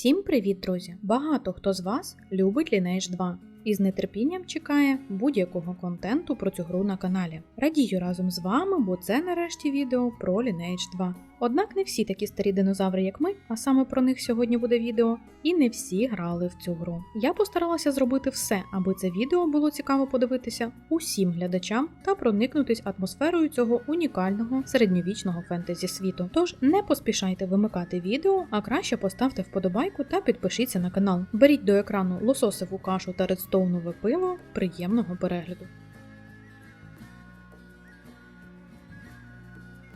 Всім привіт, друзі! Багато хто з вас любить Lineage 2 і з нетерпінням чекає будь-якого контенту про цю гру на каналі. Радію разом з вами, бо це нарешті відео про Lineage 2. Однак не всі такі старі динозаври, як ми, а саме про них сьогодні буде відео, і не всі грали в цю гру. Я постаралася зробити все, аби це відео було цікаво подивитися усім глядачам та проникнутись атмосферою цього унікального середньовічного фентезі світу. Тож не поспішайте вимикати відео, а краще поставте вподобайку та підпишіться на канал. Беріть до екрану лососеву кашу та редстоунове пиво. Приємного перегляду!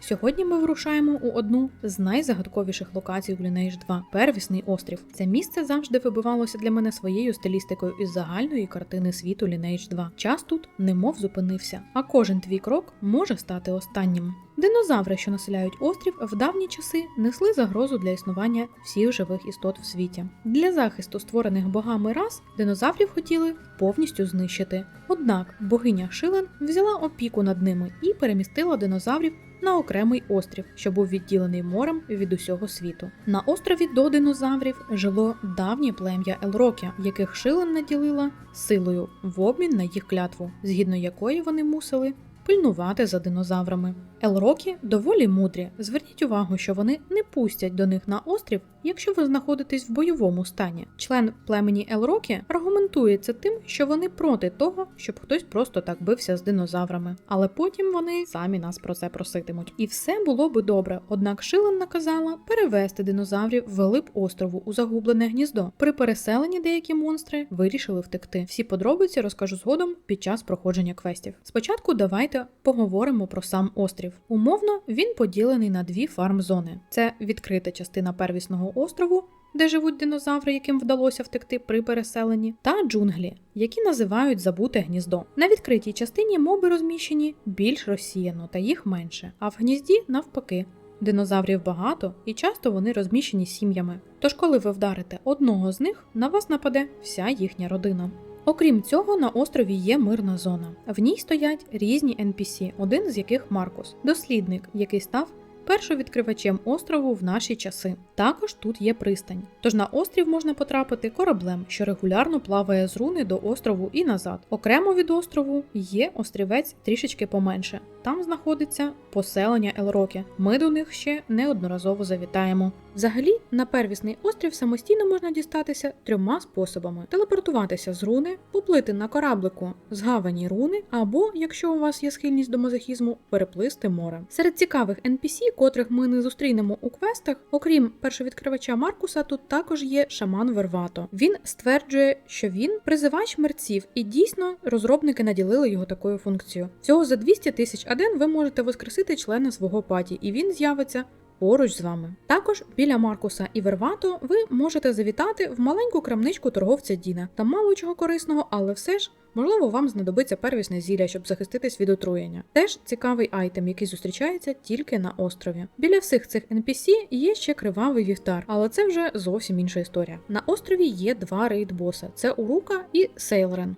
Сьогодні ми вирушаємо у одну з найзагадковіших локацій в Lineage 2 Первісний острів. Це місце завжди вибивалося для мене своєю стилістикою із загальної картини світу Lineage 2. Час тут немов зупинився, а кожен твій крок може стати останнім. Динозаври, що населяють острів, в давні часи несли загрозу для існування всіх живих істот в світі. Для захисту створених богами рас динозаврів хотіли повністю знищити. Однак богиня Шилен взяла опіку над ними і перемістила динозаврів на окремий острів, що був відділений морем від усього світу. На острові до динозаврів жило давнє плем'я Елрокі, яких Шилен наділила силою в обмін на їх клятву, згідно якої вони мусили пильнувати за динозаврами. Елрокі доволі мудрі. Зверніть увагу, що вони не пустять до них на острів, якщо ви знаходитесь в бойовому стані. Член племені Елрокі аргументує це тим, що вони проти того, щоб хтось просто так бився з динозаврами. Але потім вони самі нас про це проситимуть. І все було би добре. Однак Шилен наказала перевести динозаврів в глиб острову у загублене гніздо. При переселенні деякі монстри вирішили втекти. Всі подробиці розкажу згодом під час проходження квестів. Спочатку давайте поговоримо про сам острів. Умовно, він поділений на дві фарм-зони: це відкрита частина первісного острову, де живуть динозаври, яким вдалося втекти при переселенні, та джунглі, які називають забуте гніздо. На відкритій частині моби розміщені більш розсіяно та їх менше, а в гнізді навпаки. Динозаврів багато і часто вони розміщені сім'ями. Тож, коли ви вдарите одного з них, на вас нападе вся їхня родина. Окрім цього, на острові є мирна зона. В ній стоять різні NPC, один з яких Маркус, дослідник, який став першовідкривачем острову в наші часи. Також тут є пристань. Тож на острів можна потрапити кораблем, що регулярно плаває з руни до острову і назад. Окремо від острову є острівець трішечки поменше. Там знаходиться поселення Елрокі. Ми до них ще неодноразово завітаємо. Взагалі, на первісний острів самостійно можна дістатися трьома способами: телепортуватися з руни, поплити на кораблику з гавані руни, або, якщо у вас є схильність до мазохізму, переплисти море. Серед цікавих NPC, котрих ми не зустрінемо у квестах, окрім першовідкривача Маркуса, тут також є шаман Вервато. Він стверджує, що він призивач мерців, і дійсно розробники наділили його такою функцією. Всього за 200 тисяч аден ви можете воскресити члена свого паті, і він з'явиться поруч з вами. Також біля Маркуса і Вервато ви можете завітати в маленьку крамничку торговця Діна. Там мало чого корисного, але все ж. Можливо, вам знадобиться первісне зілля, щоб захиститись від отруєння. Теж цікавий айтем, який зустрічається тільки на острові. Біля всіх цих NPC є ще кривавий вівтар, але це вже зовсім інша історія. На острові є два рейд-боса: це Урука і Сейлрен.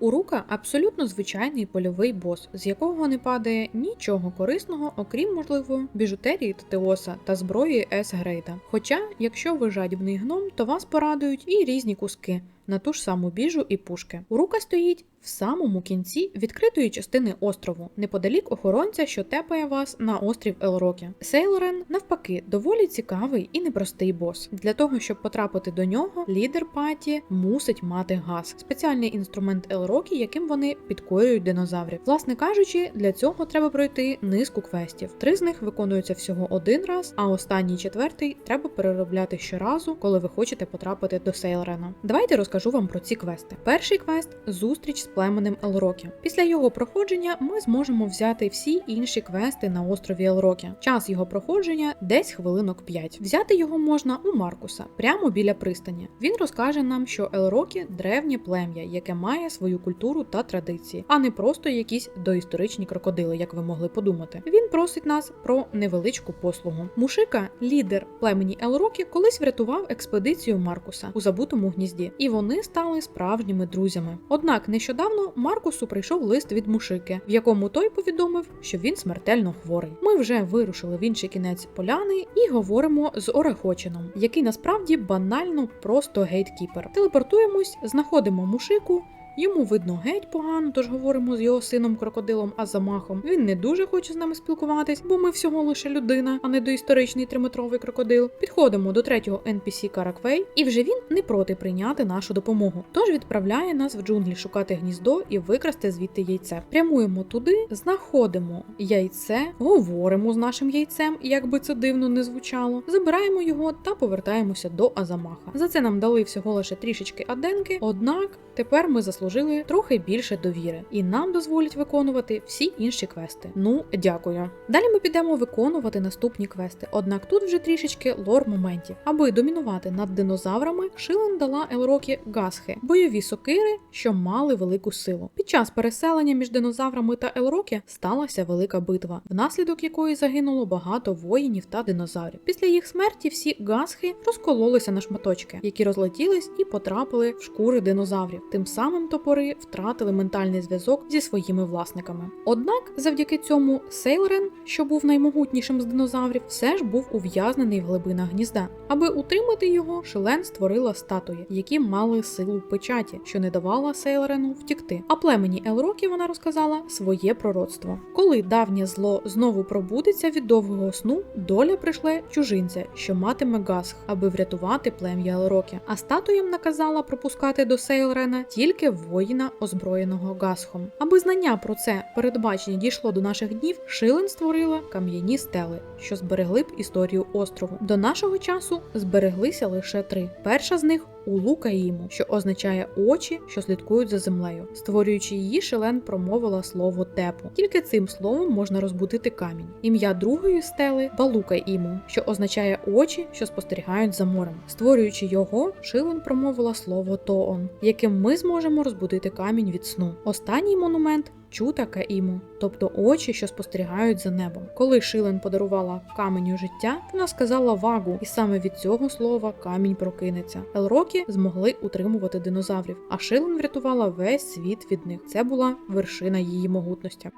Урука абсолютно звичайний польовий бос, з якого не падає нічого корисного, окрім можливо біжутерії Тетеоса та зброї С Грейда. Хоча, якщо ви жадібний гном, то вас порадують і різні куски на ту ж саму біжу і пушки. Урука стоїть в самому кінці відкритої частини острову, неподалік охоронця, що тепає вас на острів Елрокі. Сейлорен, навпаки, доволі цікавий і непростий бос. Для того, щоб потрапити до нього, лідер паті мусить мати газ, спеціальний інструмент Елрокі, яким вони підкорюють динозаврів. Власне кажучи, для цього треба пройти низку квестів. Три з них виконуються всього один раз, а останній четвертий треба переробляти щоразу, коли ви хочете потрапити до Сейлорена. Давайте розкажу вам про ці квести. Перший квест зустріч з племенем Елрокі. Після його проходження ми зможемо взяти всі інші квести на острові Елрокі. Час його проходження десь хвилинок 5. Взяти його можна у Маркуса, прямо біля пристані. Він розкаже нам, що Елрокі древнє плем'я, яке має свою культуру та традиції, а не просто якісь доісторичні крокодили, як ви могли подумати. Він просить нас про невеличку послугу. Мушика, лідер племені Елрокі, колись врятував експедицію Маркуса у забутому гнізді, і вони вони стали справжніми друзями. Однак нещодавно Маркусу прийшов лист від мушики, в якому той повідомив, що він смертельно хворий. Ми вже вирушили в інший кінець поляни і говоримо з Орехочином, який насправді банально просто гейткіпер. Телепортуємось, знаходимо мушику. Йому видно геть погано, тож говоримо з його сином крокодилом Азамахом. Він не дуже хоче з нами спілкуватись, бо ми всього лише людина, а не доісторичний триметровий крокодил. Підходимо до третього NPC Караквей, і вже він не проти прийняти нашу допомогу. Тож відправляє нас в джунглі шукати гніздо і викрасти звідти яйце. Прямуємо туди, знаходимо яйце, говоримо з нашим яйцем, як би це дивно не звучало. Забираємо його та повертаємося до Азамаха. За це нам дали всього лише трішечки аденки, однак тепер ми заслужили трохи більше довіри, і нам дозволять виконувати всі інші квести. Ну, дякую. Далі ми підемо виконувати наступні квести. Однак тут вже трішечки лор моментів. Аби домінувати над динозаврами, Шилен дала Елрокі Гасхи, бойові сокири, що мали велику силу. Під час переселення між динозаврами та Елрокі сталася велика битва, внаслідок якої загинуло багато воїнів та динозаврів. Після їх смерті всі гасхи розкололися на шматочки, які розлетілись і потрапили в шкури динозаврів. Тим самим топори втратили ментальний зв'язок зі своїми власниками. Однак, завдяки цьому Сейлрен, що був наймогутнішим з динозаврів, все ж був ув'язнений в глибинах гнізда. Аби утримати його, Шелен створила статуї, які мали силу печаті, що не давала Сейлрену втікти. А племені Елрокі вона розказала своє пророцтво. Коли давнє зло знову пробудеться від довгого сну, доля прийшле чужинця, що матиме Гасх, аби врятувати плем'я Елрокі. А статуям наказала пропускати до Сейлрена тільки воїна, озброєного Гасхом. Аби знання про це передбачення дійшло до наших днів, Шилен створила кам'яні стели, що зберегли б історію острову. До нашого часу збереглися лише три. Перша з них Улукаїму, що означає очі, що слідкують за землею. Створюючи її, Шелен промовила слово тепу. Тільки цим словом можна розбудити камінь. Ім'я другої стели Балукаїму, що означає очі, що спостерігають за морем. Створюючи його, Шилен промовила слово Тоон, яким ми зможемо розбудити камінь від сну. Останній монумент Чута Каіму, тобто очі, що спостерігають за небом. Коли Шилен подарувала каменю життя, вона сказала вагу, і саме від цього слова камінь прокинеться. Елрокі змогли утримувати динозаврів, а Шилен врятувала весь світ від них. Це була вершина її могутності.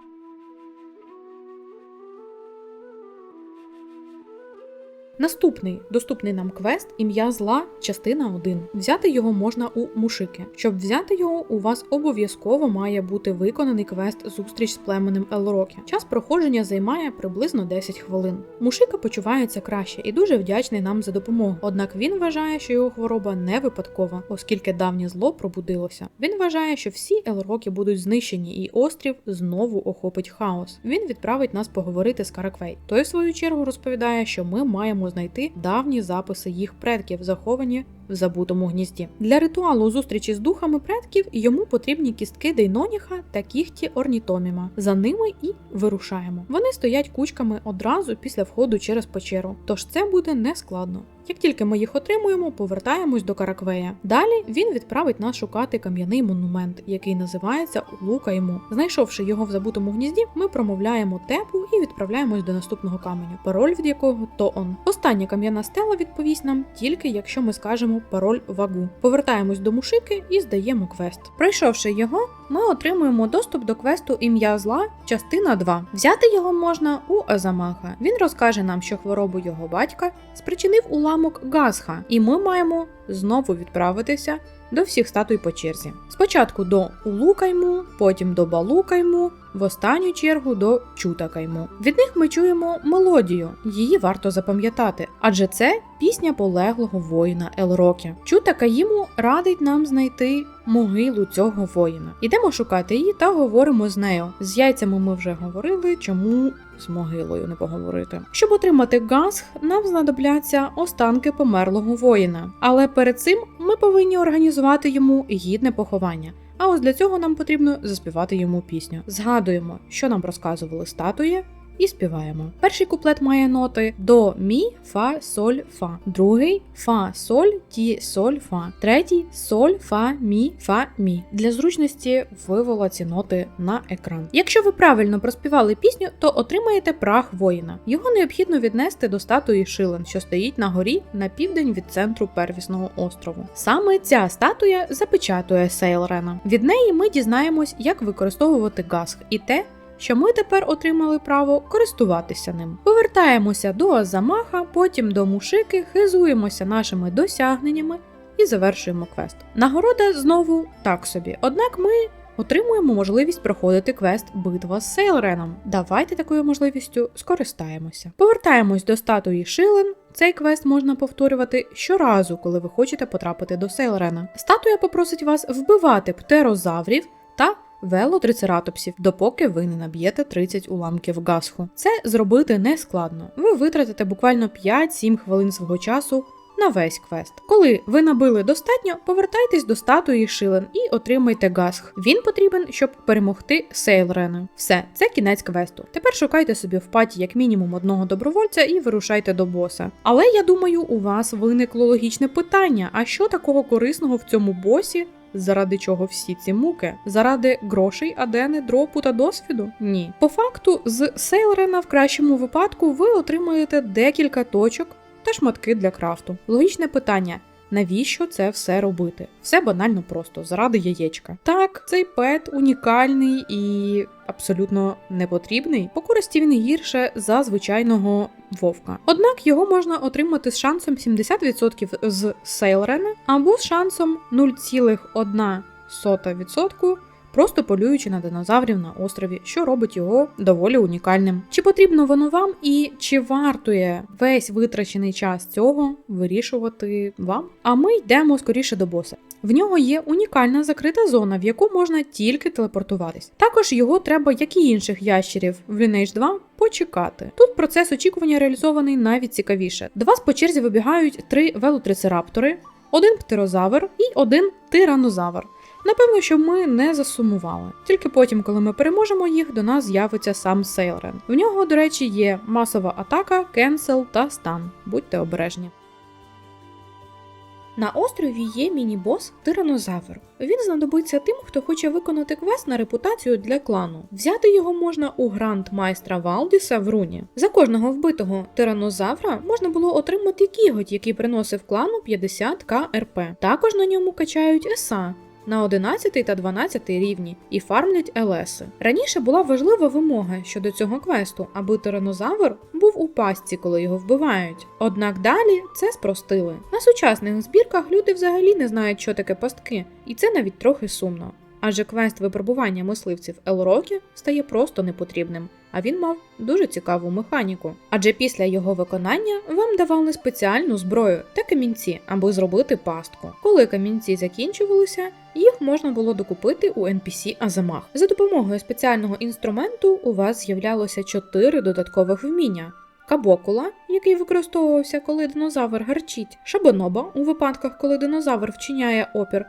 Наступний доступний нам квест ім'я зла, частина 1. Взяти його можна у мушики. Щоб взяти його, у вас обов'язково має бути виконаний квест зустріч з племенем Елрокі. Час проходження займає приблизно 10 хвилин. Мушика почувається краще і дуже вдячний нам за допомогу. Однак він вважає, що його хвороба не випадкова, оскільки давнє зло пробудилося. Він вважає, що всі Елрокі будуть знищені, і острів знову охопить хаос. Він відправить нас поговорити з Караквей. Той, в свою чергу, розповідає, що ми маємо знайти давні записи їх предків, заховані в забутому гнізді. Для ритуалу зустрічі з духами предків йому потрібні кістки Дейноніха та кіхті Орнітоміма. За ними і вирушаємо. Вони стоять кучками одразу після входу через печеру, тож це буде нескладно. Як тільки ми їх отримуємо, повертаємось до Караквея. Далі він відправить нас шукати кам'яний монумент, який називається Лука йому. Знайшовши його в забутому гнізді, ми промовляємо тепу і відправляємось до наступного каменю, пароль від якого Тоон. Остання кам'яна стела відповість нам тільки якщо ми скажемо пароль вагу. Повертаємось до мушики і здаємо квест. Пройшовши його, ми отримуємо доступ до квесту ім'я зла, частина 2. Взяти його можна у Азамаха. Він розкаже нам, що хворобу його батька спричинив уламок Газха, і ми маємо знову відправитися до всіх статуй по черзі. Спочатку до Улукайму, потім до Балукайму, в останню чергу до Чутакайму. Від них ми чуємо мелодію, її варто запам'ятати, адже це пісня полеглого воїна Елрокі. Чутакаїму радить нам знайти могилу цього воїна. Ідемо шукати її та говоримо з нею. З яйцями ми вже говорили, чому з могилою не поговорити. Щоб отримати газ, нам знадобляться останки померлого воїна. Але перед цим ми повинні організувати йому гідне поховання. А ось для цього нам потрібно заспівати йому пісню. Згадуємо, що нам розказували статуї, і співаємо. Перший куплет має ноти до мі, фа, соль, фа. Другий фа, соль, ті, соль, фа. Третій соль, фа, мі, фа, мі. Для зручності вивела ці ноти на екран. Якщо ви правильно проспівали пісню, то отримаєте прах воїна. Його необхідно віднести до статуї Шилен, що стоїть на горі на південь від центру первісного острову. Саме ця статуя запечатує Сейлрена. Від неї ми дізнаємось, як використовувати гасх і те, що ми тепер отримали право користуватися ним. Повертаємося до Азамаха, потім до Мушики, хизуємося нашими досягненнями і завершуємо квест. Нагорода знову так собі. Однак ми. Отримуємо можливість проходити квест Битва з Сейлреном. Давайте такою можливістю скористаємося. Повертаємось до статуї Шилен. Цей квест можна повторювати щоразу, коли ви хочете потрапити до Сейлрена. Статуя попросить вас вбивати птерозаврів та велотрицератопсів, допоки ви не наб'єте 30 уламків гасху. Це зробити не складно. Ви витратите буквально 5-7 хвилин свого часу. На весь квест. Коли ви набили достатньо, повертайтесь до статуї Шилен і отримайте гасх. Він потрібен, щоб перемогти Сейлрена. Все, це кінець квесту. Тепер шукайте собі в паті як мінімум одного добровольця і вирушайте до боса. Але я думаю, у вас виникло логічне питання: а що такого корисного в цьому босі? Заради чого всі ці муки? Заради грошей, адени, дропу та досвіду? Ні. По факту, з Сейлрена в кращому випадку ви отримаєте декілька точок та шматки для крафту. Логічне питання. Навіщо це все робити? Все банально просто, заради яєчка. Так, цей пет унікальний і абсолютно непотрібний. По користі він гірше за звичайного вовка. Однак його можна отримати з шансом 70% з Сейлрена або з шансом 0,1%. Просто полюючи на динозаврів на острові, що робить його доволі унікальним. Чи потрібно воно вам і чи вартує весь витрачений час цього вирішувати вам? А ми йдемо скоріше до боса. В нього є унікальна закрита зона, в яку можна тільки телепортуватись. Також його треба, як і інших ящерів в Lineage 2, почекати. Тут процес очікування реалізований навіть цікавіше. До вас по черзі вибігають три велотрицераптори, один птерозавр і один тиранозавр. Напевно, що ми не засумували. Тільки потім, коли ми переможемо їх, до нас з'явиться сам Сейлрен. В нього, до речі, є масова атака, кенсел та стан. Будьте обережні. На острові є міні-бос Тиранозавр. Він знадобиться тим, хто хоче виконати квест на репутацію для клану. Взяти його можна у гранд майстра Валдіса в руні. За кожного вбитого тиранозавра можна було отримати кіготь, який приносив клану 50 КРП. Також на ньому качають еса на 11 та 12 рівні і фармлять Елеси. Раніше була важлива вимога щодо цього квесту, аби тиранозавр був у пастці, коли його вбивають. Однак далі це спростили. На сучасних збірках люди взагалі не знають, що таке пастки, і це навіть трохи сумно. Адже квест випробування мисливців Елрокі стає просто непотрібним, а він мав дуже цікаву механіку. Адже після його виконання вам давали спеціальну зброю та камінці, аби зробити пастку. Коли камінці закінчувалися, їх можна було докупити у NPC Азамах. За допомогою спеціального інструменту у вас з'являлося 4 додаткових вміння. Кабокула, який використовувався, коли динозавр гарчить, шабоноба у випадках, коли динозавр вчиняє опір,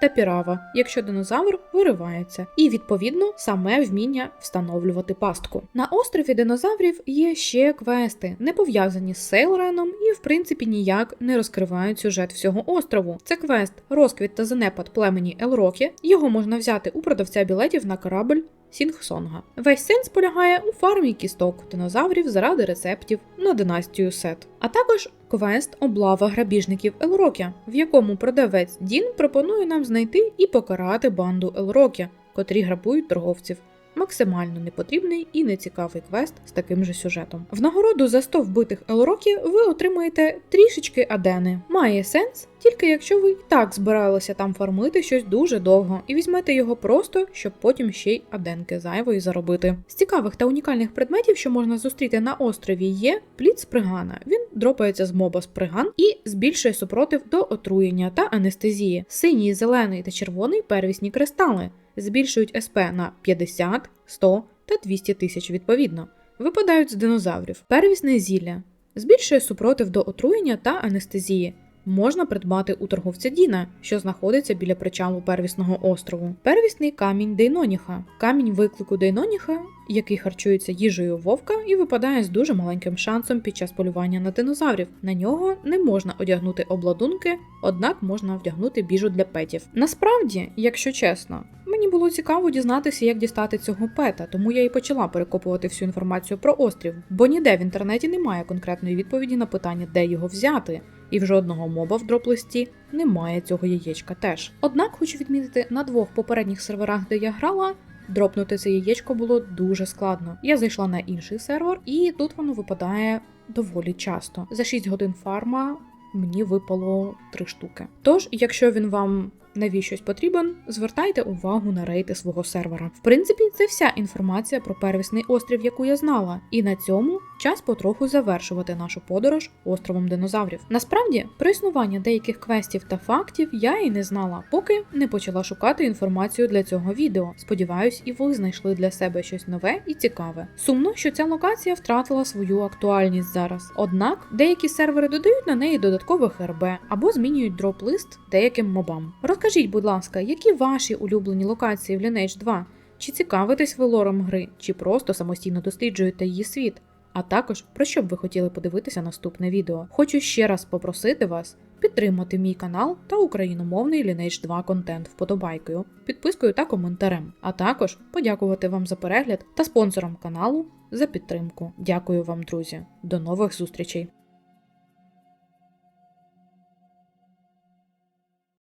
і тапірава, якщо динозавр виривається, і відповідно саме вміння встановлювати пастку. На острові динозаврів є ще квести, не пов'язані з Сейлреном і, в принципі, ніяк не розкривають сюжет всього острову. Це квест Розквіт та занепад племені Елрокі. Його можна взяти у продавця білетів на корабль. Сінгсонга. Весь сенс полягає у фармі кісток динозаврів заради рецептів на династію Сет, а також квест облава грабіжників Елрокі, в якому продавець Дін пропонує нам знайти і покарати банду Елрокі, котрі грабують торговців. Максимально непотрібний і нецікавий квест з таким же сюжетом. В нагороду за 100 вбитих Елрокі ви отримаєте трішечки адени. Має сенс, тільки якщо ви і так збиралися там фармити щось дуже довго, і візьмете його просто, щоб потім ще й аденки зайвої заробити. З цікавих та унікальних предметів, що можна зустріти на острові, є плід спригана. Він дропається з моба сприган і збільшує супротив до отруєння та анестезії. Синій, зелений та червоний первісні кристали збільшують СП на 50, 100 та 200 тисяч відповідно. Випадають з динозаврів. Первісне зілля збільшує супротив до отруєння та анестезії. Можна придбати у торговця Діна, що знаходиться біля причалу первісного острову. Первісний камінь Дейноніха. Камінь виклику Дейноніха, який харчується їжею вовка і випадає з дуже маленьким шансом під час полювання на динозаврів. На нього не можна одягнути обладунки, однак можна вдягнути біжу для петів. Насправді, якщо чесно, мені було цікаво дізнатися, як дістати цього пета, тому я і почала перекопувати всю інформацію про острів, бо ніде в інтернеті немає конкретної відповіді на питання, де його взяти. І в жодного моба в дроп-листі немає цього яєчка теж. Однак хочу відмітити на двох попередніх серверах, де я грала, дропнути це яєчко було дуже складно. Я зайшла на інший сервер, і тут воно випадає доволі часто. За 6 годин фарма мені випало 3 штуки. Тож, якщо він вам навіщось потрібен, звертайте увагу на рейти свого сервера. В принципі, це вся інформація про первісний острів, яку я знала. І на цьому час потроху завершувати нашу подорож островом динозаврів. Насправді, про існування деяких квестів та фактів я і не знала, поки не почала шукати інформацію для цього відео. Сподіваюсь, і ви знайшли для себе щось нове і цікаве. Сумно, що ця локація втратила свою актуальність зараз. Однак деякі сервери додають на неї додаткових РБ або змінюють дроп-лист деяким мобам. Розкажіть, будь ласка, які ваші улюблені локації в Lineage 2? Чи цікавитесь ви лором гри, чи просто самостійно досліджуєте її світ? А також про що б ви хотіли подивитися наступне відео. Хочу ще раз попросити вас підтримати мій канал та україномовний Lineage 2 контент вподобайкою, підпискою та коментарем, а також подякувати вам за перегляд та спонсорам каналу за підтримку. Дякую вам, друзі. До нових зустрічей!